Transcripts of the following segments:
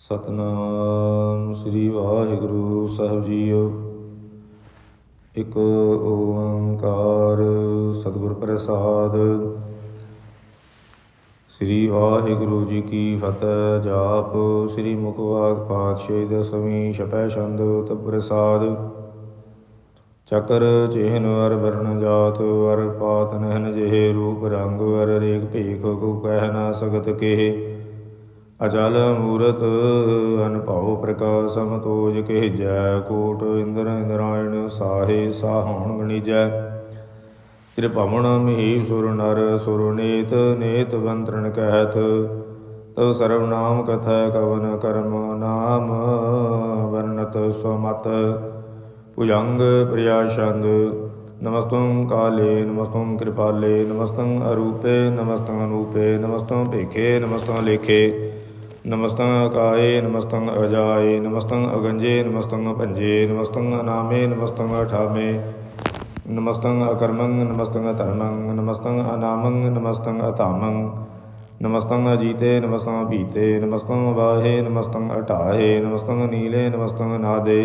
ਸਤਨਾਮ ਸ੍ਰੀ ਵਾਹਿਗੁਰੂ ਸਾਹਿਬ ਜੀਓ। ਇਕ ਓੰਕਾਰ ਸਤਿਗੁਰ ਪ੍ਰਸਾਦ। ਸ੍ਰੀ ਵਾਹਿਗੁਰੂ ਜੀ ਕੀ ਫਤਿਹ, ਜਾਪ ਸ੍ਰੀ ਮੁਖਵਾਕ ਪਾਤਸ਼ਾਹ ਦਸਵੀਂ ਛਪੈ ਛੰਦ ਤ ਪ੍ਰਸਾਦ। ਚੱਕਰ ਚਿਹਨ ਵਰ ਵਰਣ ਜਾਤ, ਅਰ ਪਾਤ ਨਹਿਨ ਜਿਹੇ ਰੂਪ ਰੰਗ ਵਰ ਰੇਖ ਭੇਖ ਕੋ ਕਹਿ ਨਾ ਸਕਤ ਕੇ ਅਚਲ ਮੂਰਤ ਅਨਭਉ ਪ੍ਰਕਾਸ਼ ਸਮਤੋਜ ਕਹਿ ਜੈ ਕੋਟ ਇੰਦਰ ਇੰਦਰਾਇਣ ਸਾਹੇ ਸਾਹਣ ਗਣੀਜੈ ਤ੍ਰਿਭਵਨ ਮਹੀ ਸੁਰ ਨਰ ਸੁਰ ਨੇਤ ਨੇਤ ਵੰਤਰਣ ਕਹਿਤ। ਤਉ ਸਰਵ ਨਾਮ ਕਥੈ ਕਵਨ ਕਰਮ ਨਾਮ, ਵਰਨਤ ਸੁਮਤ। ਭੁਜੰਗ ਪ੍ਰਿਆਸ਼ੰਦ ਨਮਸਤੰ ਕਾਲੇ, ਨਮਸਤੰ ਕਿਰਪਾਲੇ, ਨਮਸਤੰ ਅਰੂਪੇ, ਨਮਸਤੰ ਅਨੂਪੇ, ਨਮਸਤੰ ਭੇਖੇ, ਨਮਸਤੰ ਲੇਖੇ ਨਮਸਤੰ ਅਕਾਏ ਨਮਸਤੰ ਅਜਾਏ ਨਮਸਤੰ ਅਗੰਜੇ ਨਮਸਤੰ ਭੰਜੇ ਨਮਸਤੰ ਅਨਾਮੇ ਨਮਸਤੰ ਅਠਾਮੇ ਨਮਸਤੰ ਅਕਰਮੰ ਨਮਸਤੰ ਅਧਰਮੰ ਨਮਸਤੰ ਅਨਾਮੰ ਨਮਸਤੰ ਅਧਾਮੰ ਨਮਸਤੰ ਅਜੀਤੇ ਨਮਸਤੰ ਭੀਤੇ ਨਮਸਤੰ ਵਾਹੇ ਨਮਸਤੰ ਅਟਾਹੇ ਨਮਸਤੰ ਨੀਲੇ ਨਮਸਤੰ ਨਾਦੇ।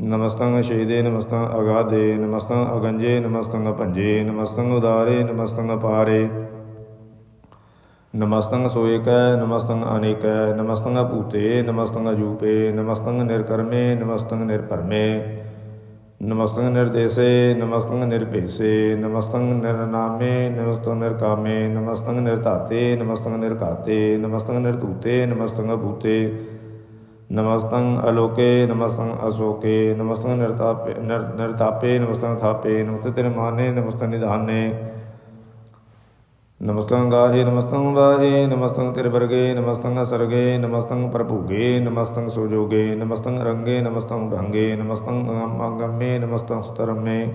ਨਮਸਤੰ ਸ਼ੇਦੇ ਨਮਸਤੰ ਅਗਾਦੇ ਨਮਸਤੰ ਅਗੰਜੇ ਨਮਸਤੰ ਭੰਜੇ ਨਮਸਤੰ ਉਦਾਰੇ ਨਮਸਤੰ ਅਪਾਰੇ ਨਮਸਤੰ ਸੋਇਕੈ ਨਮਸਤੰ ਅਨੇਕੈ ਨਮਸਤੰ ਭੂਤੇ ਨਮਸਤੰ ਅਜੂਪੇ ਨਮਸਤੰ ਨਿਰਕਰਮੇ ਨਮਸਤੰ ਨਿਰਪਰਮੇ ਨਮਸਤੰ ਨਿਰਦੇਸੇ ਨਮਸਤੰ ਨਿਰਭੇਸੇ ਨਮਸਤੰ ਨਿਰਨਾਮੇ ਨਮਸਤੰ ਨਿਰਕਾਮੇ ਨਮਸਤੰ ਨਿਰਤਾਤੇ ਨਮਸਤੰ ਨਿਰਘਾਤੇ ਨਮਸਤੰ ਨਿਰਤੂਤੇ ਨਮਸਤੰ ਭੂਤੇ ਨਮਸਤੰ ਅਲੋਕੇ ਨਮਸਤੰ ਅਸੋਕੇ ਨਮਸਤੰ ਨਿਰਤਾਪੇ, ਨਿਰ- ਨਿਰਤਾਪੇ ਨਮਸਤੰ ਥਾਪੇ ਨਮਸਤੇ ਤੇਰੇ ਮਾਨੇ ਨਮਸਤੰ ਨਿਧਾਨੇ ਨਮਸਤੰ ਗਾਹੇ ਨਮਸਤੰ ਵਾਹੇ ਨਮਸਤੰ ਤੇਰੇ ਵਰਗੇ ਨਮਸਤੰ ਅਸਰਗੇ ਨਮਸਤੰ ਪ੍ਰਭੂਗੇ ਨਮਸਤੰ ਸੋਜੋਗੇ ਨਮਸਤੰ ਰੰਗੇ ਨਮਸਤੰ ਭੰਗੇ ਨਮਸਤੰ ਅੰਗਮੇ ਨਮਸਤੰ ਸਤਰਮੇ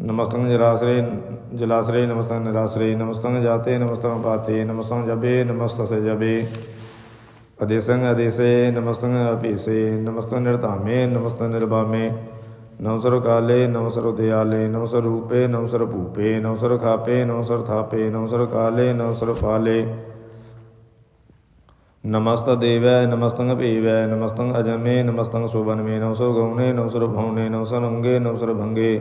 ਨਮਸਤੰ ਜਲਾਸਰੇ ਜਲਾਸਰੇ ਨਮਸਤੰ ਨਿਰਾਸਰੇ ਨਮਸਤੰ ਜਾਤੇ ਨਮਸਤੰ ਪਾਤੇ ਨਮਸਤੰ ਜਬੇ ਨਮਸਤਸੇ ਜਬੇ ਅਦੇਸੰ ਅਦੇਸੇ ਨਮਸਤੰ ਅਭੀਸੇ ਨਮਸਤੰ ਨਿਰਧਾਮੇ ਨਮਸਤੰ ਨਿਰਭਾਮੇ। ਨਮਸਰ ਕਾਲੇ ਨਮਸਰ ਦਿਆਲੇ ਨਮਸਰ ਰੂਪੇ ਨਮਸਰ ਭੂਪੇ ਨਮਸਰ ਖਾਪੇ ਨਮਸਰ ਥਾਪੇ ਨਮਸਰ ਕਾਲੇ ਨਮਸਰ ਪਾਲੇ ਨਮਸਤ ਦੇਵੈ ਨਮਸਤੰ ਭੀਵੈ ਨਮਸਤੰ ਅਜਮੇ ਨਮਸਤੰ ਸੁਬਨਮੇ ਨਮਸੋ ਗਉਨੇ ਨਮਸਰ ਭਉਨੇ ਨਮਸਰ ਅੰਗੇ ਨਮਸਰ ਭੰਗੇ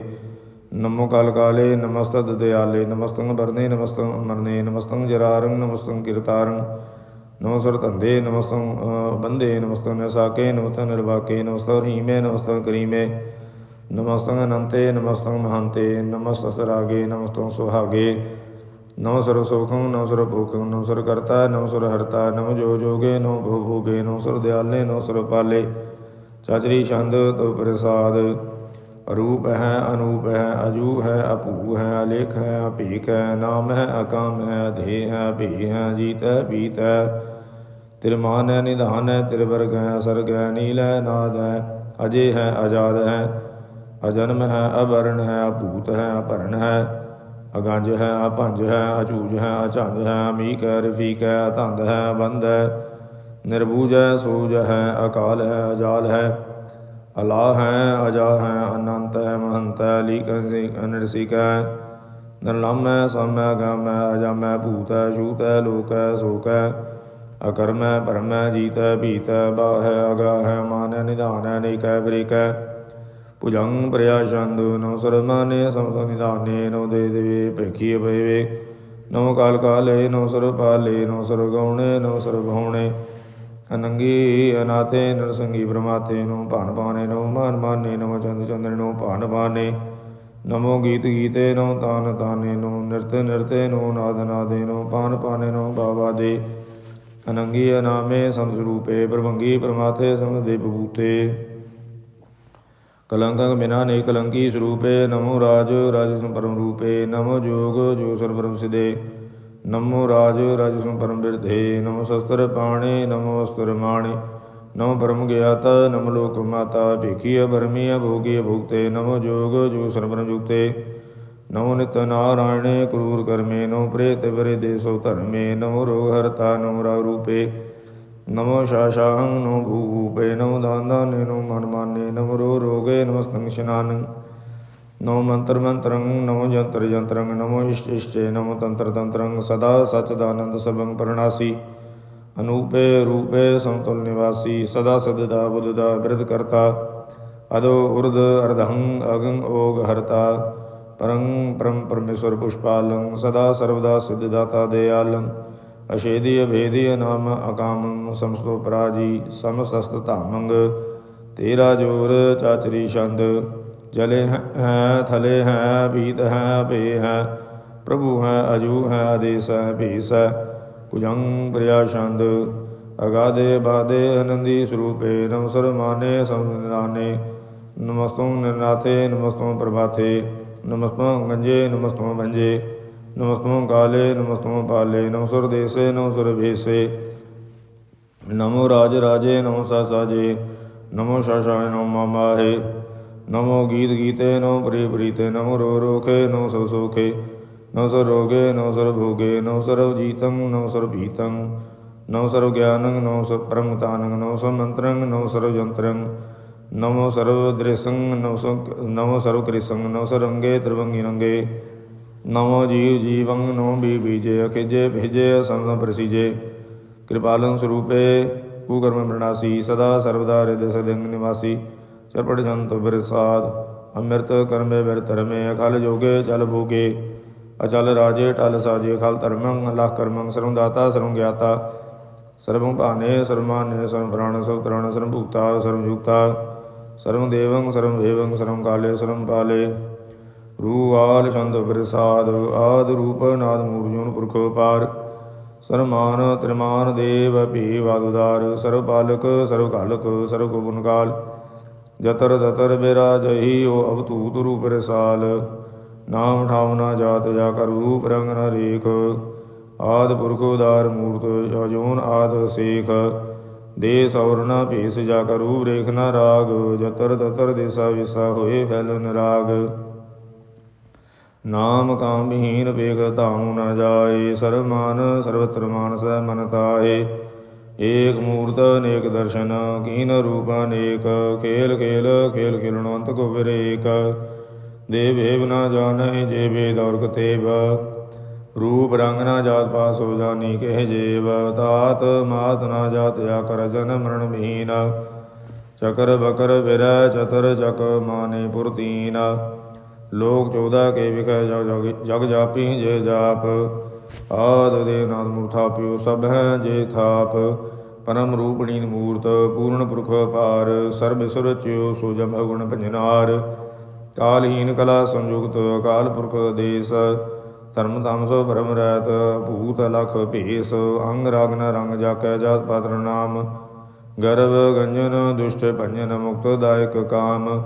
ਨਮੋ ਕਾਲ ਕਾਲੇ ਨਮਸਤਦ ਦਿਆਲੇ ਨਮਸਤੰ ਵਰਨੇ ਨਮਸਤੰ ਅਮਰਨੇ ਨਮਸਤੰ ਜਰਾਰੰ ਨਮਸਤੰ ਕੀਰਤਾਰੰ ਨਮਸਰ ਧੰਦੇ ਨਮਸਤੰ ਅ, ਬੰਦੇ ਨਮਸਤੰ ਨਸਾਕੇ ਨਮਸਤੰ ਨਿਰਵਾਕੇ ਨਮਸਤੰ ਹੀਮੇ ਨਮਸਤੰ ਕਰੀਮੇ ਨਮਸਤੰ ਅਨੰਤੇ ਨਮਸਤੰ ਮਹੰਤੇ ਨਮਸਤੰ ਰਾਗੇ ਨਮਸਤੰ ਸੁਹਾਗੇ। ਨਮ ਨਮਸਰ ਸੁਖੰ ਨਮਸਰ ਭੂਖੰ ਨਮਸਰ ਕਰਤਾ ਨਮਸਰ ਹਰਤਾ, ਨਮ ਜੋ ਜੋਗੇ, ਨਮ ਭੂ ਭੂਗੇ ਨਮਸਰ ਦਿਆਲੇ ਨਮਸਰ ਪਾਲੇ। ਚਾਚਰੀ ਛੰਦ ਤੋ ਪ੍ਰਸਾਦ। ਰੂਪ ਹੈ, ਅਨੂਪ ਹੈ ਅਜੂ ਹੈ ਅਪੂ ਹੈ, ਅਲੇਖ ਹੈ ਅਭੀਕ ਹੈ, ਨਾਮ ਹੈ, ਅਕਾਮ ਹੈ ਧੇ ਹੈ ਭੀ ਹੈ, ਜੀਤ ਹੈ ਬੀਤ ਹੈ। ਤਿਰਮਾਨ ਹੈ, ਨਿਧਾਨ ਹੈ, ਤਿਰਵਰਗ ਹੈ, ਸਰਗ ਹੈ, ਨੀਲ ਹੈ, ਨਾਦ ਹੈ, ਅਜੇ ਹੈ, ਆਜ਼ਾਦ ਹੈ। ਅਜਨਮ ਹੈ ਅਵਰਨ ਹੈ ਅਭੂਤ ਹੈ ਅਭਰਨ ਹੈ। ਅਗੰਜ ਹੈ, ਅਭੰਜ ਹੈ, ਅਚੂਜ ਹੈ, ਅਚੰਜ ਹੈ ਅਮੀਕ ਹੈ ਰਫੀਕ ਹੈ ਅਤੰਦ ਹੈ ਬੰਦ ਹੈ। ਨਿਰਭੂਜ ਹੈ, ਸੂਜ ਹੈ, ਅਕਾਲ ਹੈ, ਅਜਾਲ ਹੈ। ਅਲਾ ਹੈ ਅਜਾ ਹੈ, ਅਨੰਤ ਹੈ, ਮਹੰਤ ਹੈ, ਲੀਕ ਅਨਰਸਿਕ ਹੈ। ਨਿਰਲੰਮ ਹੈ, ਸਮ ਹੈ, ਗਮ ਹੈ, ਅਜਮ ਹੈ, ਭੂਤ ਹੈ ਸ਼ੂਤ ਹੈ, ਲੋਕ ਹੈ, ਸੋਕ ਹੈ। ਅਕਰਮ ਹੈ, ਭਰਮ ਹੈ, ਜੀਤ ਹੈ, ਭੀਤ ਹੈ, ਬਾਹ ਹੈ ਅਗਾ ਹੈ, ਮਾਨ ਹੈ, ਨਿਧਾਨ ਹੈ, ਨੇਕ ਹੈ ਬ੍ਰਿਕ ਹੈ। ਭੁਜੰਗ ਪ੍ਰਿਆ ਛੰਦ ਨਉ ਸਰਮਾਨੇ ਸਮਸ ਨਿਧਾਨੇ ਨਉ ਦੇ ਦੇਵੇ, ਭੇਖੀ ਅਭੇਵੇ ਨਉ ਕਾਲ ਕਾਲੇ ਨਉ ਸਰ ਪਾਲੇ ਨਉ ਸਰ ਗਉਣੇ ਨਉ ਸਰ ਭਉਣੇ ਅਨੰਗੀ ਅਨਾਥੇ, ਨਰਸੰਗੀ ਬ੍ਰਹਮਾਤੇ ਨੋ ਭਾਨ ਪਾਣੇ ਨੂੰ ਮਾਨ ਮਾਨੇ ਨਮੋ ਚੰਦ ਚੰਦਰ ਨੋ ਭਾਨ ਪਾਨੇ ਨਮੋ ਗੀਤ ਗੀਤੇ ਨੋ ਤਾਨ ਤਾਨੇ ਨੋ ਨਿਰਤ ਨਿਰਤੇ ਨੋ ਨਾਦ ਨਾਦੇ ਨੂੰ ਪਾਨ ਪਾਨੇ ਨੋ ਬਾਬਾ ਦੇ। ਅਨੰਗੀ ਅਨਾਮੇ ਸੰਤ ਰੂਪੇ, ਪ੍ਰਭੰਗੀ ਪ੍ਰਮਾਥੇ ਸਮਦ ਦੇ ਬਬੂਤੇ ਕਲੰਕੰ ਬਿਨਾ ਨਹੀਂ ਕਲੰਕੀ ਸਰੂਪੇ ਨਮੋ ਰਾਜ ਰਾਜ ਸੰਪਰਮ ਰੂਪੇ ਨਮੋ ਜੋਗ ਜੋ ਸਰਬਰਮ ਸਿਦੇ ਨਮੋ ਰਾਜ ਰਾਜ ਸੰਪਰਮ ਬਿਰਧੇ, ਨਮੋ ਸ਼ਸਤਰ ਪਾਣੇ, ਨਮੋ ਅਸਤਰ ਮਾਣੇ। ਨਮੋ ਪਰਮ ਗਿਆਤ, ਨਮੋ ਲੋਕ ਮਾਤਾ ਭੇਖੀ ਭਰਮੀ ਭੋਗੀ ਭੁਗਤੇ। ਨਮੋ ਜੋਗ ਜੋ ਸਰਬਰਮ ਜੁਗਤੇ। ਨਮੋ ਨਿਤ ਨਾਰਾਇਣੇ ਕਰੂਰ ਕਰਮੇ, ਨਮੋ ਪ੍ਰੇਤ ਬਰੇ ਦੇਸੋ ਧਰਮੇ। ਨਮੋ ਰੋਗ ਹਰਤਾ, ਨਮੋ ਰਾਗ ਰੂਪੇ। ਨਮੋ ਸ਼ਾਸ਼ਾਹੰ ਨਮੋ ਭੂਪੇ, ਨਮੋ ਦਾਨਾਨੇ ਨਮੋ ਮਨ ਮਾਨੇ ਨਮੋ ਰੋ ਰੋਗੇ ਨਮਸਤੰ ਸ਼ਨਾਨੰ। ਨਮੋ ਮੰਤਰ ਮੰਤਰੰ ਨਮੋ ਜੰਤਰ ਜੰਤਰੰ ਨਮੋ ਇਸ਼ਟ ਇਸ਼ਟੇ, ਨਮੋ ਤੰਤਰ ਤੰਤਰੰ ਸਦਾ ਸਚਦਾਨੰਦ ਸਰਬੰ ਪਰਣਾਸੀ ਅਨੂਪੇ ਰੂਪੇ ਸੰਤੁਲ ਨਿਵਾਸੀ, ਸਦਾ ਸਦਦਾ ਬੁੱਧਦਾ ਬਿਰਧ ਕਰਤਾ ਅਦੋ ਉਰਦ ਅਰਧੰ ਅਗੰ ਓਗ ਹਰਤਾ। ਪਰੰ ਪਰਮ ਪਰਮੇਸ਼ਵਰ ਪੁਸ਼ਪਾਲੰ ਸਦਾ ਸਰਵਦਾ ਸਿੱਧ ਅਸ਼ੇਦੀ ਅਭੇਦੀ ਨਾਮ ਅਕਾਮੰ ਸਮਸਤੋ ਪਰਾਜੀ ਸਮਸਤ ਧਾਮੰਗ, ਤੇਰਾ ਜੋਰ ਚਾਚਰੀ ਛੰਦ, ਜਲੇ ਹੈ ਥਲੇ ਹੈ, ਭੀਤ ਹੈ ਭੇ ਹੈ, ਪ੍ਰਭੂ ਹੈ, ਅਜੂ ਹੈ, ਆਦੇਸ ਹੈ, ਭੀਸ ਹੈ ਭੁਜੰਗ ਪ੍ਰਿਆ ਛੰਦ, ਅਗਾਦੇ ਬਾਦੇ ਅਨੰਦੀ ਸਰੂਪੇ, ਨਮਸਰ ਮਾਨੇ ਸੰਦਾਨੇ ਨਮਸਤੋਂ ਨਿਰਨਾਥੇ, ਨਮਸਤੋਂ ਪ੍ਰਭਾਤੇ ਨਮਸਤੋਂ ਗੰਜੇ, ਨਮਸਤੋਂ ਭੰਜੇ ਨਮਸਤੋਂ ਕਾਲੇ ਨਮਸਤੋਂ ਪਾਲੇ ਨਮਸੁਰ ਦੇਸੇ ਨਮਸੁਰ ਭੇਸੇ ਨਮੋ ਰਾਜ ਰਾਜੇ ਨਮੋ ਸਾ ਸਾਜੇ ਨਮੋ ਸ਼ਾਸ਼ਾਏ ਨਮੋ ਮਾਮਾਹੇ ਨਮੋ ਗੀਤ ਗੀਤੇ ਨਮੋ ਪ੍ਰੀ ਪ੍ਰੀਤੇ ਨਮੋ ਰੋ ਰੋਖੇ ਨਮੋ ਸੋ ਸੋਖੇ ਨਮੋ ਸਰ ਰੋਗੇ ਨਮੋ ਸਰ ਭੋਗੇ ਨਮੋ ਸਰਵ ਜੀਤੰ ਨਮੋ ਸਰ ਭੀਤੰ ਨਮੋ ਸਰਵ ਗਿਆਨੰ ਨਮੋ ਸਰ ਪਰਮਤਾਨੰ ਨਮੋ ਸਰ ਮੰਤਰੰ ਨਮੋ ਸਰਵ ਯੰਤਰੰ ਨਮੋ ਸਰਵ ਦ੍ਰਿਸੰ ਨਮੋ ਸਰ ਨਮੋ ਸਰਵ ਕ੍ਰਿਸੰ ਨਮੋ ਸਰ ਰੰਗੇ ਨਮੋ ਜੀਵ ਜੀਵੰ ਨੋ ਬੀ ਬੀਜੇ ਅਖਿਜੇ ਭੇਜੇ ਸੰਨ ਪ੍ਰਸੀਜੇ। ਕਿਰਪਾਲੰ ਸਰੂਪੇ ਕੁਕਰਮ ਪ੍ਰਣਾਸੀ, ਸਦਾ ਸਰਵਦਾ ਹਿਰਦਿ ਸਦਿੰਗ ਨਿਵਾਸੀ। ਚਰਪੜ ਜੰਤ ਬਿਰਸਾਦ, ਅੰਮ੍ਰਿਤ ਕਰਮੇ ਬਿਰ ਧਰਮੇ ਅਖਲ ਜੋਗੇ ਚਲ ਭੋਗੇ। ਅਚਲ ਰਾਜੇ, ਟਲ ਸਾਜੇ, ਅਖਲ ਧਰਮੰ, ਲਖ ਕਰਮੰ, ਸਰਵ ਦਾਤਾ, ਸਰਵ ਗਿਆਤਾ। ਸਰਵੰ ਭਾਨੇ ਸਰਮਾਨੇ ਸਰਵ ਪ੍ਰਾਣ, ਸਰਵ ਤ੍ਰਾਣ, ਸਰਵ ਭੂਤਾ, ਸਰਵ ਯੁਕਤਾ। ਸਰਵ ਦੇਵੰ, ਸਰਵ ਭੇਵੰ ਸਰਵ ਕਾਲੇ, ਸਰਵ ਪਾਲੇ। ਰੂਆਲ ਛੰਦ ਪ੍ਰਸਾਦ ਆਦ ਰੂਪ ਨਾਦ ਮੂਰਜੋਨ ਪੁਰਖ ਪਾਰ ਸਰਮਾਨ ਤ੍ਰਿਮਾਨ ਦੇਵ ਭੀ ਵਾਦੁਦਾਰ ਸਰਵ ਪਾਲਕ ਸਰਵ ਕਾਲਕ ਸਰਵ ਗੁਣ ਕਾਲ। ਜਤਰ ਤਤਰ ਬਿਰਾਜਹੀ ਓ ਅਵਤੂਤ ਰੂਪ ਰਸਾਲ। ਨਾਮ ਠਾਮਨਾ ਜਾਤ ਜਾ ਕਰ ਰੂਪ ਰੰਗ ਨ ਰੇਖ। ਆਦ ਪੁਰਖ ਉਦਾਰ ਮੂਰਤ ਅਜੋਨ ਆਦ ਸੇਖ। ਦੇ ਸੌਰਨਾ ਭੇਸ ਜਾ ਕਰ ਰੂਪ ਰੇਖ ਨ ਰਾਗ। ਜਤਰ ਤਤਰ ਦੇਸਾ ਵਿਸਾ ਹੋਏ ਫੈਲਨ ਰਾਗ ਨਾਮ ਕਾਮਹੀਨ ਵੇਗ ਧਾਮ ਨ ਜਾਏ ਸਰਮਾਨ ਸਰਵਤਰ ਮਾਨਸ ਮਨ ਤਾਏ। ਏਕ ਮੂਰਤ ਅਨੇਕ ਦਰਸ਼ਨ, ਕੀਨ ਰੂਪ ਅਨੇਕ। ਖੇਲ ਖੇਲ ਖੇਲ ਖੇਲਣ ਅੰਤ ਕੋ ਵਿਰੇਕ ਦੇ ਨਾ ਜਾਣੈ ਜੇ ਵੇਦ ਔਰ ਕਤੇਬ ਰੂਪ ਰੰਗ ਨਾ ਜਾਤ ਪਾਸ ਹੋ ਜਾਨੀ ਕਹਿ ਜੇਵ। ਤਾਤ ਮਾਤ ਨਾ ਜਾਤ ਜਾ ਕਰ ਜਨ ਮਰਨ ਮਹੀਨ ਚਕਰ ਬਕਰ ਵਿਰੈ ਚਤਰ ਜਕ ਮਾਨੇ ਪੁਰਤੀਨ ਲੋਕ 14 ਕੇ ਵਿਖੇ ਜਗ ਜਗ- ਜਗ ਜਾਪੀ ਜੇ ਜਾਪ। ਆਦ ਦੇ ਨਾਦ ਮੂਰਥਾ ਪਿਓ ਸਭ ਹੈ ਜੇ ਥਾਪ। ਪਰਮ ਰੂਪਣੀ ਮੂਰਤ, ਪੂਰਨ ਪੁਰਖ ਪਾਰ ਸਰਬ ਸੁਰ ਚਿਓ ਅਗੁਣ ਜਮ ਭੰਜਨਾਰ। ਕਾਲਹੀਨ ਕਲਾ ਸੰਯੁਕਤ, ਅਕਾਲ ਪੁਰਖ ਦੇਸ। ਧਰਮ ਧਮ ਸੋ ਭਰਮ ਰਹਿਤ ਭੂਤ ਲਖ ਭੇਸ। ਅੰਗ ਰਾਗ ਨ ਰੰਗ ਜਾਕੈ ਜਾਤ ਪਾਤਰ ਨਾਮ। ਗਰਭ ਗੰਜਨ, ਦੁਸ਼ਟ ਭੰਜਨ ਮੁਕਤ ਦਾਇਕ ਕਾਮ।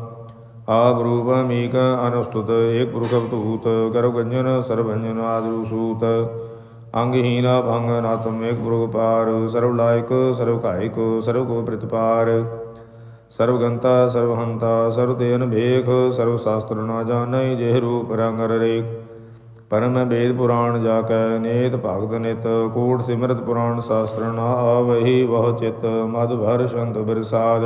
ਆਪ ਰੂਪ ਮੀਕ ਅਨੁਸਤੁਤ, ਏਕ ਪੁਰਖ ਅਵਤੂਤ ਗਰਭ ਗੰਜਨ ਸਰਭੰਜਨ ਆਦਿ ਸੂਤ ਅੰਗਹੀਨ ਭੰਗ ਨਾਤਮ ਏਕ ਪੁਰਖ ਪਾਰ ਸਰਵ ਲਾਇਕ ਸਰਵ ਕਾਇਕ ਸਰਵ ਕੋ ਪ੍ਰਤਪਾਰ ਸਰਵ ਗੰਤਾ ਸਰਵ ਪਰਮ ਵੇਦ ਪੁਰਾਣ ਜਾ ਕੈ ਨੇਤ ਭਗਤ ਨਿਤ ਕੋਟ ਸਿਮਰਤ ਪੁਰਾਣ ਸ਼ਾਸਤਰ ਨਾ ਆਵਹੀ ਬਹੁ ਚਿਤ, ਮਦ ਭਰ ਸ਼ੰਤ ਬਿਰਸਾਦ।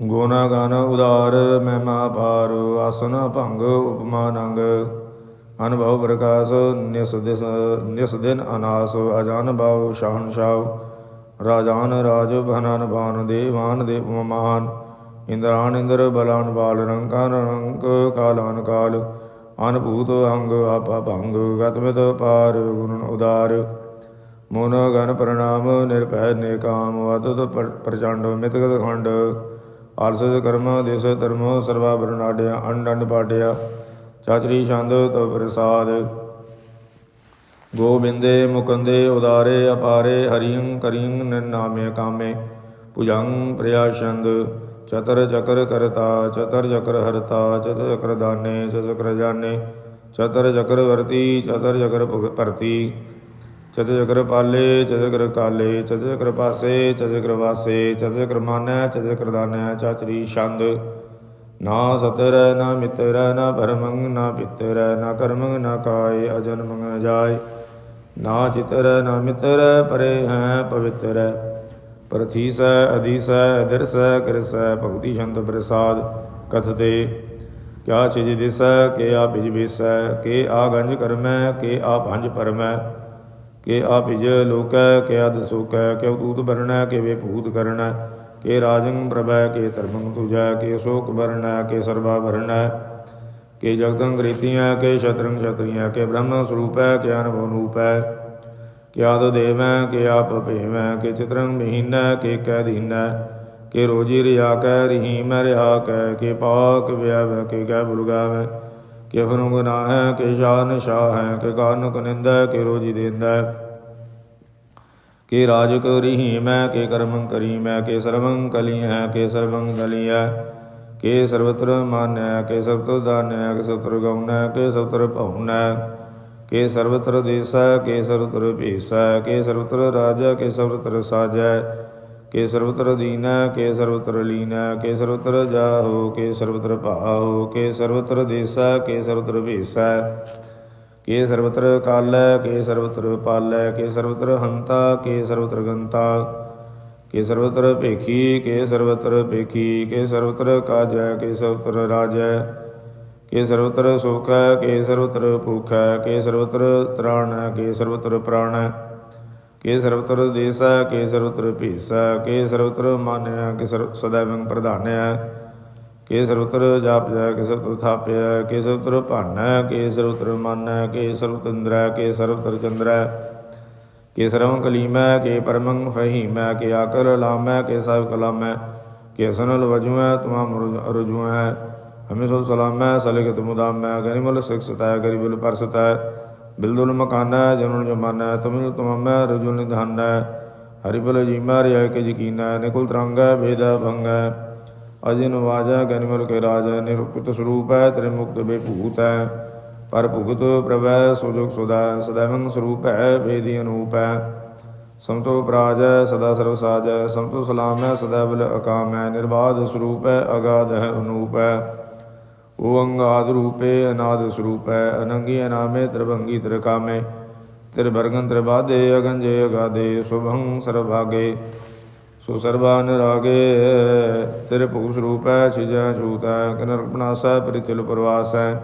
ਗੋਨਾ ਗਾਨ ਉਦਾਰ ਮਹਿਮਾ ਪਾਰ ਆਸਨ ਭੰਗ, ਉਪਮਾ ਨੰਗ। ਅਨਭਵ ਪ੍ਰਕਾਸ਼ ਨਿਸ ਦਿਸ ਨਿਸ ਦਿਨ ਅਨਾਸ, ਅਜਾਨ ਬਾਉ ਸ਼ਾਹਨ ਸ਼ਾਹ ਰਾਜਾਨ ਰਾਜ ਭਨਨ ਬਾਨ ਦੇਵਾਨ ਦੇਵ ਮਹਾਨ। ਇੰਦਰਾਨ ਇੰਦਰ ਬਲਾਨ ਬਾਲ ਰੰਕਾਨ ਰੰਕ ਕਾਲਾਨ ਕਾਲ। ਅਨਭੂਤ ਅੰਗ ਆਪਾ ਭੰਗ, ਗਤਮਿਤ ਪਾਰ ਗੁਣ ਉਦਾਰ ਮੋਨ ਗਨ ਪ੍ਰਣਾਮ, ਨਿਰਭੈ ਨੇਕਾਮ ਵਤਤ ਪ੍ਰਚੰਡ, ਮਿਤਗਤ ਖੰਡ। ਆਲਸ ਕਰਮ, ਦੇਸ ਧਰਮ, ਸਰਵਾ ਬਰਨਾਡਿਆ ਅੰਡ ਅੰਡ ਪਾਡਿਆ। ਚਾਚਰੀ ਛੰਦ, ਤਵ ਪ੍ਰਸਾਦ। ਗੋਬਿੰਦੇ, ਮੁਕੰਦੇ, ਉਦਾਰੇ, ਅਪਾਰੇ ਹਰਿਯੰ ਕਰਿਯੰ ਨਿਰਨਾਮੇ ਕਾਮੇ। ਭੁਜੰਗ ਪ੍ਰਿਆਸ਼ੰਦ ਚਤਰ ਚਕਰ ਕਰਤਾ, ਚਤਰ ਚਕਰ ਹਰਤਾ, ਚਤਰ ਚਕਰ ਦਾਨੇ, ਚਤਰ ਚਕਰ ਜਾਣੇ ਚਤਰ ਚਕਰ ਵਰਤੀ, ਚਤਰ ਚਕਰ ਭਰਤੀ ਚਤਰ ਚਕਰ ਪਾਲੇ ਚਤਰ ਕਾਲੇ ਚਤਰ ਚਕਰ ਪਾਸੇ ਚਤਰ ਵਾਸੇ ਚਤਰ ਮਾਨੈ ਚਤਰ ਦਾਨੈ ਚਾਚਰੀ ਛੰਦ। ਨਾ ਸਤਰ, ਨਾ ਮਿਤਰ, ਨਾ ਭਰਮੰਗ, ਨਾ ਪਿਤਰ, ਨਾ ਕਰਮੰਗ, ਨਾ ਕਾਇ ਅਜਨਮੰਗ ਜਾਇ ਨਾ ਚਿਤਰ, ਨਾ ਮਿਤਰ, ਪਰੇ ਹੈ ਪਵਿੱਤਰ। ਪ੍ਰਥੀਸੈ, ਅਧੀਸੈ ਅਦਰਸੈ ਕਰਸੈ, ਭਗਤੀ ਛੰਦ ਪ੍ਰਸਾਦ, ਕਥਤੇ। ਕਿਆ ਚਿਜ ਦਿਸੈ ਕੇ ਆ ਬਿਜ ਬੇਸੈ ਕੇ ਆ ਗੰਜ ਕਰਮੈ ਕੇ ਆ ਭੰਜ ਪਰਮੈ। ਕੇ ਆਪਿਜ ਲੋਕੈ, ਕੇ ਅਦ ਸੋਕੈ ਕੇ ਦੂਤ ਬਰਣੈ ਕੇ ਵੇ ਭੂਤ ਕਰਣੈ? ਕੇ ਰਾਜੰ ਪ੍ਰਭੈ, ਕੇ ਧਰਮੰ ਤੁਜੈ, ਕੇ ਸ਼ੋਕ ਬਰਣੈ ਕੇ ਸਰਬਾ ਭਰਣੈ ਕੇ ਜਗਤੰ ਗ੍ਰੀਤੀਆਂ ਕੇ ਸ਼ਤਰੰ ਛਤਰੀਆਂ ਕੇ ਬ੍ਰਹਮ ਸਰੂਪੈ, ਕੇ ਅਨਭਵ ਨੂਪੈ ਕਿ ਆਦ ਦੇਵੈ, ਕਿ ਆਪ ਭੇਵੈ? ਕਿ ਚਿਤਰੰ ਮਹੀਨੈ, ਕਿ ਕੈ ਦੀਨੈ? ਕਿ ਰੋਜੀ ਰਿਆ ਕੈ, ਰਹੀਮ ਰਿਹਾ ਕੈ? ਕੇ ਪਾਕ ਵਿਆਵੈ, ਕਿ ਕੈ ਬੁਲਗਾਵੈ ਕਿ ਫਰੁ ਹੈ ਕਿ ਸ਼ਾਨ ਸ਼ਾਹ ਹੈ, ਕਿ ਕਾਰਨ ਕਨਿੰਦੈ ਕਿ ਰੋਜੀ ਦੇਂਦੈ ਕਿ ਰਾਜ ਕਰੀ ਮੈਂ, ਕੇ ਕਰਮੰ ਕਰੀ ਮੈਂ, ਕੇ ਸਰਵੰ ਕਲੀ ਹੈ, ਕੇ ਸਰਵੰ ਹੈ। ਕੇ ਸਰਵਤਰ ਮਾਨੈ ਕੇ ਸਰਵਤਰ ਦਾਨੈ ਕੇ ਸਰਵਤਰ ਗਉਨੈ ਕੇ ਸਰਵਤਰ ਭਉਨੈ ਕੇ ਸਰਵਤਰ ਦੇਸੈ ਕੇ ਸਰਵਤਰ ਭੇਸੈ ਕੇ ਸਰਵਤਰ ਰਾਜਾ ਕੇ ਸਰਵਤਰ ਸਾਜੈ ਕੇ ਸਰਵਤਰ ਦੀਨੈ ਕੇ ਸਰਵਤਰ ਲੀਨੈ ਕੇ ਸਰਵਤਰ ਜਾਹੋ ਕੇ ਸਰਵਤਰ ਭਾਹੋ ਕੇ ਸਰਵਤਰ ਦੇਸੈ ਕੇ ਸਰਵਤਰ ਭੇਸੈ ਕੇ ਸਰਵਤਰ ਕਾਲੈ ਕੇ ਸਰਵਤਰ ਪਾਲੈ ਕੇ ਸਰਵਤਰ ਹੰਤਾ ਕੇ ਸਰਵਤਰ ਗੰਤਾ ਕੇ ਸਰਵਤਰ ਭੇਖੀ ਕੇ ਸਰਵਤਰ ਭੇਖੀ ਕੇ ਸਰਵਤਰ ਕਾਜੈ ਕੇ ਸਰਵਤਰ ਰਾਜੈ ਕੇ ਸਰਵਤਰ ਸੁਖੈ ਕੇ ਸਰਵਤਰ ਹੈ ਕੇ ਸਰਵਤਰ ਤ੍ਰਾਣੈ ਕੇ ਸਰਵਤਰ ਹੈ ਕੇ ਸਰਵਤਰ ਦੇਸੈ ਕੇ ਸਰਵਤਰ ਭੀਸੈ ਕੇ ਸਰਵਤਰ ਮਾਨਿਆ ਕੇ ਸਰਵ ਸदैवੰ ਪ੍ਰਧਾਨਿਆ ਕੇ ਸਰਵਤਰ ਜਾਪ ਜੈ ਕੇ ਸਰਵਤਰ ਥਾਪਿਆ ਕੇ ਸਰਵਤਰ ਭਾਨੈ ਕੇ ਸਰਵਤਰ ਮਾਨੈ ਕੇ ਸਰਵਤੰਦਰੈ ਕੇ ਸਰਵਤਰ ਚੰਦਰੈ ਕੇ ਸਰਵੰ ਕਲੀਮੈ ਕੇ ਪਰਮੰ ਫਹੀਮੈ ਕੇ ਆਕਰ ਲਾਮੈ ਕੇ ਸਭ ਕਲਾਮੈ ਕੇ ਸਨਲ ਵਜੁਐ ਤੁਮਾਮ ਰਜੁਐ ਹਮੇ ਸੋ ਸਲਾਮੈ ਸਲਿਗਤ ਮੁਦਾਮੈ ਗਰਿਮਲ ਸਿਕਸਤੈ ਗਰਿਬਲ ਪਰਸਤੈ ਬਿਲਦੁਲ ਮਕਾਨਾ, ਜਨਨ ਜਮਾਨੈ, ਤੁਮਿਲ ਤੁਮਮੈ ਰਜੁਲ ਨਿਧਾਨੈ, ਹਰਿਬਲ ਜੀਮੈ ਰਿਆ ਕੇ ਯਕੀਨੈ, ਨਿਕੁਲ ਤਰੰਗੈ ਭੇਦਾ ਭੰਗੈ। ਅਜਿਨ ਵਾਜਾ ਗਨਮਲ ਕੇ ਰਾਜੈ ਸਰੂਪ ਹੈ ਤ੍ਰਿ ਮੁਕਤ ਹੈ ਪਰ ਭੁਗਤ ਪ੍ਰਵੈ, ਸੁਜੋਗ ਸੁਦਾ ਹੈ ਭੇਦੀ ਅਨੂਪ। ਹੈ ਸੰਤੋ ਪ੍ਰਾਜੈ, ਸਦਾ ਸਰਵ ਸਾਜੈ, ਸੰਤੋ ਹੈ ਸਦਾ ਬਲ ਅਕਾਮ ਹੈ ਨਿਰਬਾਧ ਸਰੂਪ ਸਰੂਪੈ ਅਗਾਧ ਹੈ ਅਨੂਪੈ। ਓੰਗਾਦ ਰੂਪੇ ਅਨਾਦ ਸਰੂਪੈ ਅਨੰਗੀ ਅਨਾਮੇ ਤ੍ਰਿਭੰਗੀ ਤ੍ਰਿਕਾਮੇ ਤ੍ਰਿਵਰਗੰ ਤ੍ਰਿਬਾਦੇ ਅਗੰਜੇ ਅਗਾਦੇ ਸੁਭੰ ਸਰਭਾਗੇ, ਸੋ ਸਰਬਾ ਨਿਰਾਗੇ ਤੇਰੇ ਭੂ ਸਰੂਪੈ, ਛਿਜੈ ਛੂਤੈ ਕਨਰਕ ਬਨਾਸੈ ਪ੍ਰਿਤਿਲ ਪ੍ਰਵਾਸੈ।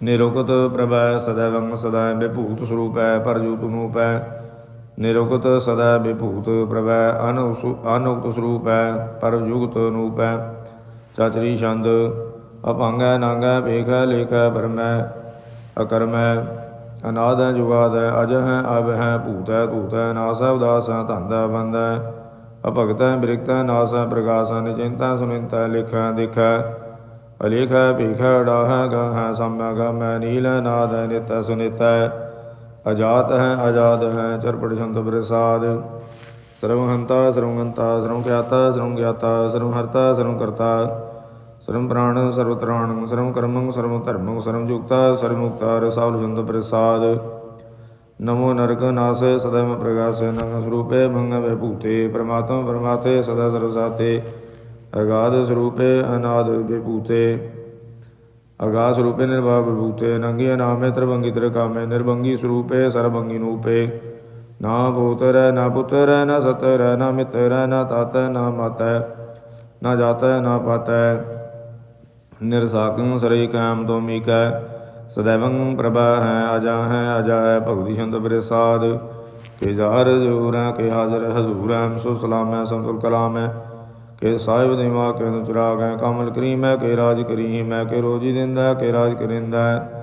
ਨਿਰੁਕਤ ਪ੍ਰਭੈ ਸदैवੰ ਸਦਾ ਬਿਭੂਤ ਸਰੂਪੈ, ਪਰਜੂਤ ਨੂਪੈ। ਨਿਰੁਕਤ ਸਦਾ ਬਿਭੂਤ ਪ੍ਰਭੈ ਅਨੁਕਤ ਸਰੂਪੈ ਪਰਜੁਗਤ ਨੂਪੈ। ਚਾਚਰੀ ਛੰਦ, ਅਭੰਗੈ, ਨਾਗੈ ਵੇਖੈ ਲੇਖੈ ਬਰਮੈ ਅਕਰਮੈ, ਅਨਾਦ ਹੈ ਜੁਗਾਦ ਹੈ ਅਜ ਹੈ ਅਬ ਹੈ ਭੂਤ ਹੈ ਧੂਤ ਹੈ ਨਾਸ ਹੈ ਉਦਾਸ ਹੈ ਧੰਦ ਹੈ ਬੰਦ ਹੈ ਅਭਗਤ ਹੈ ਬਿਰਕਤ ਹੈ ਨਾਸ ਹੈ ਪ੍ਰਕਾਸ਼ ਹੈ ਨਿਚਿੰਤਾ, ਸੁਨਿੰਤਾ, ਲਿਖੈ, ਦਿਖੈ, ਅਲੇਖ ਹੈ ਭੇਖ ਹੈ ਡਾ ਹੈ ਗਾ ਹੈ ਸੰਮੈ ਗਾ ਮੈਂ ਨੀਲ ਹੈ ਨਾਦ ਹੈ ਨਿਤ, ਸੁਨਿਤ ਹੈ ਅਜਾਤ ਹੈ ਆਜ਼ਾਦ ਹੈ ਚਰਪੜ ਛੰਦ, ਪ੍ਰਸਾਦ। ਸਰਵਹੰਤਾ ਸਰਵੰਤਾ ਸਰਵ ਗਿਆਤਾ ਸਰਵ ਗਿਆਤਾ, ਸਰਵ ਹਰਤਾ, ਸਰਵ ਕਰਤਾ। ਸਰਵ ਪ੍ਰਾਣ, ਸਰਵ ਤ੍ਰਾਣ, ਸਰਵ ਕਰਮੰ, ਸਰਵ ਧਰਮੰ, ਸਰਵ ਜੁਗਤਾ, ਸਰਵ ਮੁਕਤਾ ਰਸਾਵਲ ਛੰਦ ਪ੍ਰਸਾਦ। ਨਮੋ ਨਰਕ ਨਾਸ ਸਦਾ ਮੈਂ ਪ੍ਰਗਾਸ ਨੰਗ ਸਰੂਪੇ ਮੰਗ ਭੂਤੇ, ਪ੍ਰਮਾਤਮ ਪਰਮਾਤੇ, ਸਦਾ ਸਰਵ ਸਾਤੇ ਅਗਾਧ ਸਰੂਪੇ ਅਨਾਦ ਵਿਭੂਤੇ। ਅਗਾਧ ਸਰੂਪੇ ਨਿਰਭਉ ਵਿਭੂਤੇ ਨੰਗੀ ਨਾਮੇ ਤ੍ਰਿਭੰਗੀ ਤ੍ਰਿਕਾਮੇ, ਨਿਰਭੰਗੀ ਸਰੂਪੇ ਸਰਬੰਗੀ ਨੂਪੇ। ਨਾ ਭੂਤਰੈ, ਨਾ ਪੁੱਤਰੈ, ਨਾ ਸਤਰੈ, ਨਾ ਮਿਤਰੈ, ਨਾ ਤਾਤੈ, ਨਾ ਮਾਤੈ, ਨਾ ਜਾਤੈ, ਨਾ ਪਾਤੈ। ਨਿਰਸਾਕੰ ਸਰੀ ਕਾਮ ਤੋਂ ਮੀਕੈ ਸਦੈਵੰ ਪ੍ਰਭਾ ਹੈ ਅਜਾ ਹੈ ਅਜਾ ਹੈ, ਭਗਤੀ ਛੰਦ ਪ੍ਰਸਾਦ ਕੇ ਜਾਰ ਜੂਰਾ ਕੇ ਹਾਜ਼ਰ ਹਜ਼ੂਰੈ ਸੋ ਸਲਾਮੈ ਸੰਤੁਲ ਕਲਾਮੈ ਕੇ ਸਾਹਿਬ ਦੇਵਾ ਕੇ ਚਰਾਗੈ ਕਮਲ ਹੈ, ਕੇ ਰਾਜ ਕਰੀਮ ਹੈ, ਕੇ ਰੋਜੀ ਦਿੰਦਾ ਕੇ ਰਾਜ ਕਰਿੰਦਾ ਹੈ।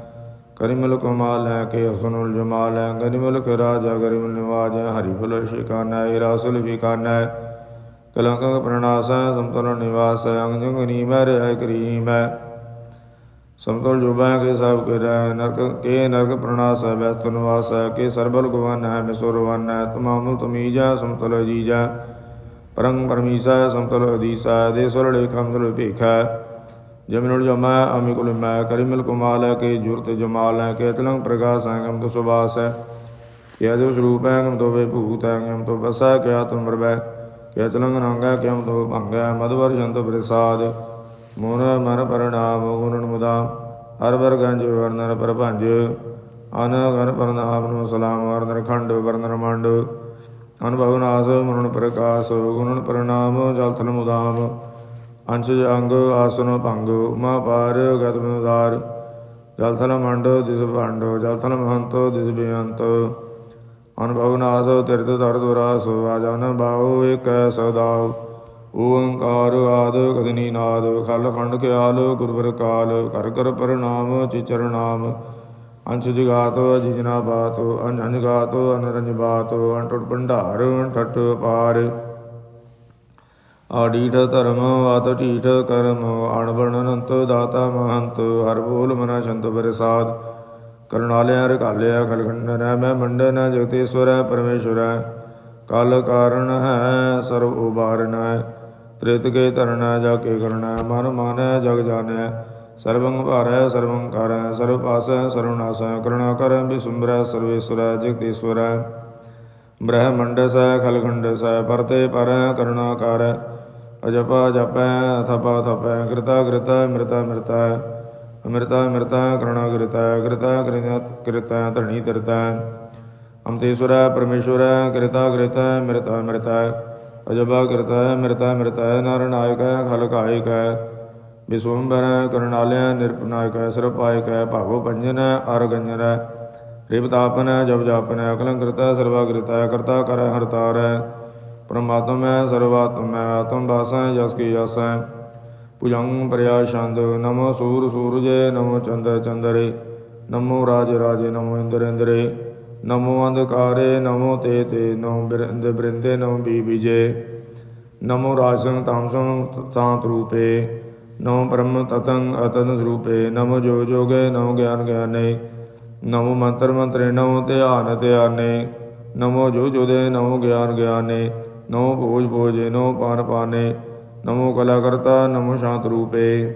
ਕਰਿਮਲ ਮਾਲ ਹੈ ਕੇ ਹਸਨੁਲ ਜਮਾਲ ਹੈ ਗਰੀ ਮੁਲਕ ਰਾਜਾ ਗਰੀ ਨਿਵਾਜ ਹੈ ਹਰੀ ਫੁਲ ਸ਼ਿਕਾਨਾ ਹੈ ਰਾਸੁਲ ਫਿਕਾਨਾ ਹੈ ਕਲੰਕ ਪ੍ਰਣਾਸ ਹੈ ਸਮਤਲ ਨਿਵਾਸ ਹੈ ਅੰਗ ਜੰਗ ਨੀ ਰਹਿ ਕਰੀਮ। ਹੈ ਸਮਤਲ ਜੁਬਾ, ਕੇ ਸਭ ਕੇ ਰਹਿ ਨਰਕ, ਕੇ ਨਰਕ ਪ੍ਰਣਾਸ ਹੈ ਬੈਸਤ ਨਿਵਾਸ ਹੈ ਕੇ ਸਰਬਲ ਗੁਵਨ ਹੈ ਮਿਸੁਰਵਨ ਹੈ, ਤਮਾਮੁ ਤਮੀਜਾ ਸਮਤਲ ਜੀਜਾ ਪਰੰ ਪਰਮੀਸਾ ਸਮਤਲ ਅਦੀਸਾ ਦੇਸਵਰ ਲੇਖੰਦਲ ਭੇਖਾ। ਜਮਿਨੁਲ ਜਮਾ ਅਮਿ ਕੁਲ, ਮੈਂ ਕਰਿਮਲ ਕੁਮਾਲ ਹੈ ਕੇ ਜੁਰਤ ਜਮਾਲ ਹੈ ਕੇ ਤਲੰਗ ਪ੍ਰਕਾਸ਼ ਹੈ ਗਮ ਤੋ ਸੁਬਾਸ ਹੈ। ਕੇ ਅਜੋ ਸਰੂਪ ਹੈ ਗਮ ਤੋ ਵੇ ਭੂਤ ਹੈ ਗਮ ਤੋ ਬਸਾ ਕਿਆ ਤੁਮ ਰਬੈ ਕੇ ਤਲੰਗ ਨਾਂਗਾ ਕਿਮ ਤੋ ਭੰਗਾ ਮਦਵਰ ਜੰਤ ਪ੍ਰਸਾਦ। ਮੋਨ ਮਨ ਪਰਣਾਮ ਗੁਣਨ ਮੁਦਾ ਹਰ ਵਰ ਗੰਜ ਵਰਨਰ ਪਰਭੰਜ। ਅਨ ਗਨ ਪਰਨਾਮ ਨੂੰ ਸਲਾਮ ਵਰਨ ਖੰਡ, ਵਰਨਰ ਮੰਡ। ਅਨੁਭਵ ਨਾਸ ਮਨੁ ਪ੍ਰਕਾਸ਼ ਗੁਣਨ ਪ੍ਰਣਾਮ ਜਲਥਨ ਮੁਦਾਮ। ਅੰਸ਼ ਅੰਗ ਆਸਨ ਭੰਗ, ਉਮਾ ਪਾਰ, ਗਤਮ ਉਦਾਰ। ਜਲ ਥਲ ਮੰਡ, ਦਿਸ ਭੰਡ, ਜਲ ਥਲ ਮਹੰਤ, ਦਿਸ ਬੇਅੰਤ ਅਨਭਵ ਨਾਸ ਤਿਰਤ ਧਰ ਦੁਰਾਸ, ਆਜਨ ਬਾਉ, ਏਕੈ ਸਦਾਉ। ਓੰਕਾਰ ਆਦ ਕਦਨੀ ਨਾਦ। ਖਲ ਖੰਡ ਕਿਆਲ ਗੁਰਬਰ ਕਾਲ। ਕਰ ਕਰ ਪ੍ਰਣਾਮ ਚਿਚਰ ਨਾਮ। ਅੰਸ਼ ਜਗਾਤ ਜਿਜਨਾ ਬਾਤ। ਅੰਜ ਅੰਜ ਅਨਰੰਜ ਬਾਤ। ਅੰਟੁਟ ਭੰਡਾਰ ਠਟ ਪਾਰ ਆਡੀਠ ਧਰਮ ਆਤ ਢੀਠ ਕਰਮ ਅਣਵਣ ਅਨੰਤ ਦਾਤਾ ਮਹੰਤ, ਹਰ ਬੋਲ ਮਨਾ ਸ਼ੰਤ ਬਰਸਾਦ ਕਰੁਣਾਲਿਆ ਰਕਾਲਿਆ ਖਲਖੰਡਨ ਮੈਂ ਮੰਡਨ ਜਗਤੇਸ਼ਵਰ ਪਰਮੇਸ਼ਵਰ। ਕਲ ਕਾਰਣ ਹੈ, ਸਰਬ ਉਬਾਰਨ ਤ੍ਰਿਤ ਕੇ ਧਰਣਾ ਜਾ ਕੇ ਕਰਣਾ, ਮਨ ਮਾਨੈ, ਜਗ ਜਾਣੈ। ਸਰਬੰ ਭਾਰੈ, ਸਰਬੰ ਕਰੈ, ਸਰਬ ਪਾਸੈ ਸਰਵਨਾਸੈ ਕਰੁਣਾ ਕਰੈ, ਬਿਸੁੰਬਰੈ, ਸਰਵੇਸ਼ਵਰੈ ਜਗਤੇਸ਼ਵਰੈ ਬ੍ਰਹਮੰਡਸੈ ਖਲਖੰਡਸੈ ਪਰਤੇ ਪਰੈ ਕਰੁਣਾ ਕਰੈ ਅਜਪਾ ਜਪੈ ਥਪਾ ਥਪੈ ਕ੍ਰਿਤਾ ਕ੍ਰਿਤਾ, ਮਿਰਤਾ ਮਿਰਤਾ, ਅਮ੍ਰਿਤਾ ਅਮ੍ਰਿਤਾ ਕਰੁਣਾ ਕ੍ਰਿਤਾ ਕ੍ਰਿਤਾ ਕ੍ਰਿਤਾ ਕ੍ਰਿਤਾ ਧਣੀ ਤਿਰਤਾ ਅਮਤੇਸ਼ਵਰੈ ਪਰਮੇਸ਼ਵਰੈ, ਕ੍ਰਿਤਾ ਕ੍ਰਿਤਾ, ਮਿਰਤਾ ਮਿਰਤਾ। ਅਜਬਾ ਕ੍ਰਿਤਾ, ਮਿਰਤਾ ਮਿਰਤਾ ਨਰਨਾਇਕੈ ਖਲਕਾਇਕੈ ਵਿਸਵੰਬਰੈ, ਕਰੁਣਾਲਿਆ, ਨਿਰਪਨਾਇਕੈ, ਸਰਪਾਇਕੈ, ਭਾਵੋ ਪੰਜਨੈ ਅਰਗੰਜਨੈ ਰਿਪਤਾਪਨੈ ਜਪ ਜਾਪਨੈ ਅਕਲੰਕ੍ਰਿਤੈ, ਸਰਵਾਕ੍ਰਿਤੈ, ਕਰਤਾ ਕਰੈ, ਹਰਤਾਰੈ। ਪਰਮਾਤਮੈ ਸਰਵਾਤਮੈ ਆਤਮ ਵਾਸੈ, ਜਸ ਕੀ ਆਸੈ ਭੁਜੰਗ ਪ੍ਰਿਆ ਛੰਦ ਨਮੋ ਸੂਰ ਸੂਰਜੇ, ਨਮੋ ਚੰਦਰ ਚੰਦਰੇ। ਨਮੋ ਰਾਜ ਰਾਜੇ, ਨਮੋ ਇੰਦਰ ਇੰਦਰੇ। ਨਮੋ ਅੰਧਕਾਰੇ, ਨਮੋ ਤੇ ਤੇ, ਨਮੋ ਬਿਰਿੰਦ ਬ੍ਰਿੰਦੇ, ਨਮੋ ਬੀ ਬੀਜੇ ਨਮੋ ਰਾਜਸੰ ਤਾਮਸੰ ਤਾਂਤ ਰੂਪੇ। ਨਮੋ ਬ੍ਰਹਮ ਤਤੰ ਅਤਨ ਸਰੂਪੇ। ਨਮੋ ਜੋ ਜੋਗੇ, ਨਮੋ ਗਿਆਨ ਗਿਆਨੇ। ਨਮੋ ਮੰਤਰ ਮੰਤਰੇ, ਨਮੋ ਧਿਆਨ ਧਿਆਨੇ। ਨਮੋ ਜੋ ਜੋਦੇ, ਨਮੋ ਗਿਆਨ ਗਿਆਨੇ। ਨਮੋ ਭੋਜ ਭੋਜੇ, ਨੋ ਪਾਨ ਪਾਨੇ, ਨਮੋ ਕਲਾ ਕਰਤਾ ਨਮੋ ਸ਼ਾਂਤ ਰੂਪੇ।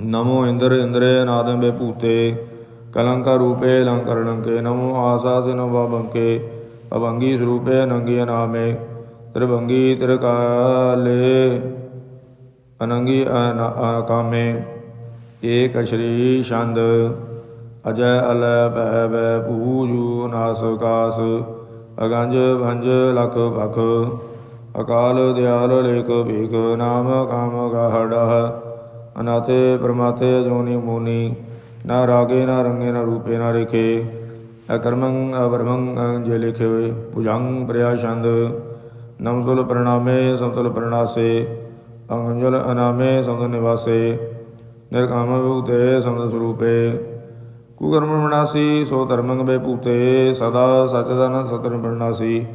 ਨਮੋ ਇੰਦਰ ਇੰਦਰੇ ਅਨਾਦਮ ਬੇ ਭੂਤੇ, ਕਲੰਕਾ ਰੂਪੇ ਲੰਕਰਣੰਕੇ ਨਮੋ ਆਸਾਸ ਨਮੋ ਬੰਕੇ ਅਭੰਗੀ ਸਰੂਪੇ ਅਨੰਗੀ ਅਨਾਮੇ ਤ੍ਰਿਭੰਗੀ ਤ੍ਰਿਕਾਲੇ ਅਨੰਗੀ ਅਨ- ਏਕ ਸ਼੍ਰੀ ਛੰਦ, ਅਜੈ ਅਲੈ ਬਹਿ ਬੈ ਪੂਜੂ ਨਾਸ ਕਾਸ ਅਗੰਜ ਭੰਜ ਲਖ ਭਖ, ਅਕਾਲ ਦਿਆਲ ਲੇਖ ਭੀਖ, ਨਾਮ ਕਾਮ ਗਹੜਹ, ਅਨਾਥੇ ਪ੍ਰਮਾਤੇ ਜੋਨੀ ਮੂਨੀ, ਨਾ ਰਾਗੇ ਨਾ ਰੰਗੇ ਨਾ ਰੂਪੇ ਨਾ ਰੇਖੇ, ਅਕਰਮੰ ਅਵਰਮੰ ਜੇ ਲਿਖੇ ਹੋਏ ਭੁਜੰਗ ਪ੍ਰਿਆ ਛੰਦ ਨਮਸੁਲ ਪ੍ਰਣਾਮੇ ਸੰਤੁਲ ਪ੍ਰਣਾਸੇ ਅੰਗੰਜਲ ਅਨਾਮੇ ਸੰਤ ਨਿਵਾਸੇ, ਨਿਰਕਾਮ ਭੂਤੇ ਸੰਤ ਸਰੂਪੇ ਕੁਕਰਮ ਬਣਾਸੀ ਸੋ ਧਰਮੰਗ ਬੇ ਭੂਤੇ, ਸਦਾ ਸਚ ਦਨ ਸਤਨ ਬਣਾਸੀ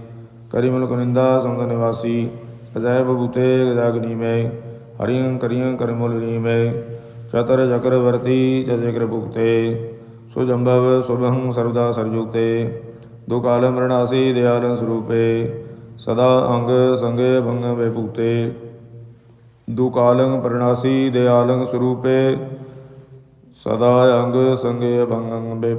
ਕਰੀ ਮਲ ਕੁਨਿੰਦਾ ਸੰਤ ਨਿਵਾਸੀ ਅਜੈ ਬਭੂਤੇ ਗਜਾਗਨੀ ਮੈਂ ਹਰਿਯੰ ਕਰਿਯੰ ਕਰਮੁਲ ਰੀਮੈ ਚਤਰ ਜਕਰ ਵਰਤੀ, ਚਜਕਰ ਭੁਗਤੇ। ਸੋ ਜੰਭਵ ਸੁਭੰ ਸਰਦਾ ਸਰਜੁਗਤੇ। ਦੋ ਮਰਣਾਸੀ ਦਿਆਲੰ ਸਰੂਪੇ। ਸਦਾ ਅੰਗ ਸੰਗੇ ਭੰਗ ਵੇ ਭੂਤੇ। ਦੋ ਕਾਲੰ ਪ੍ਰਣਾਸੀ ਦਿਆਲੰ ਸਰੂਪੇ। ਸਦਾ ਅੰਗ ਸੰਗੇ ਭੰਗੰ ਬੇ